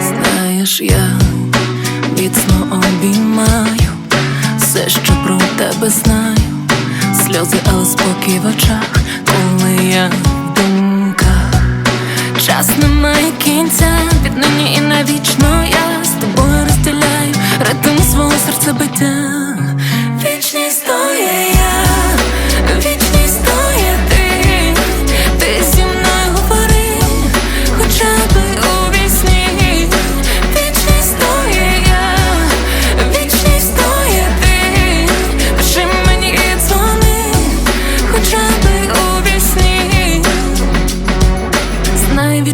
Знаєш, я міцно обіймаю все, що про тебе знаю, сльози, але спокій в очах, коли я в думках. Час не має кінця, віднині і навічно я з тобою розділяю. Ритм свого серця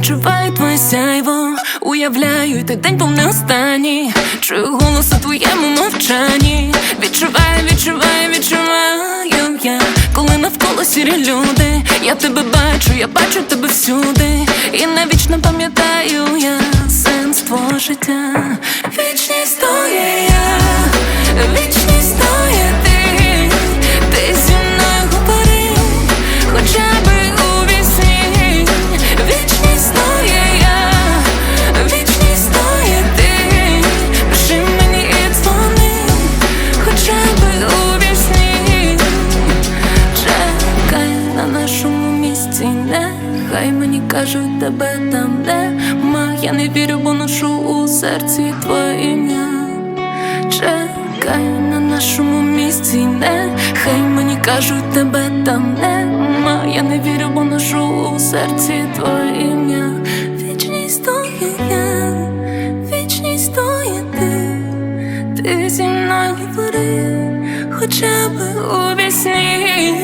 відчуваю твоє сяйво, уявляю, ти день був не останній. Чую голос у твоєму мовчанні. Відчуваю, відчуваю, відчуваю я, коли навколо сірі люди. Я тебе бачу, я бачу тебе всюди. І навічно пам'ятаю я сенс твого життя. Вічність нехай мені кажуть, тебе там нема. Я не вірю, бо ношу у серці твоє ім'я. Чекай на нашому місці, нехай мені кажуть, тебе там нема. Я не вірю, бо ношу у серці твоє ім'я. Вічність то є я, вічність то є ти, ти зі мною говори, хоча би у вісні.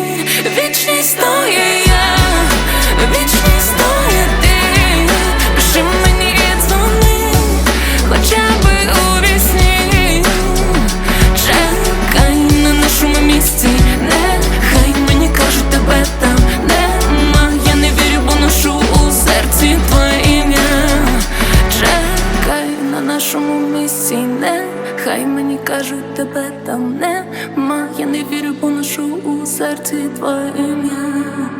Нехай мені кажуть, тебе там нема. Я не вірю, поношу у серці твоє ім'я.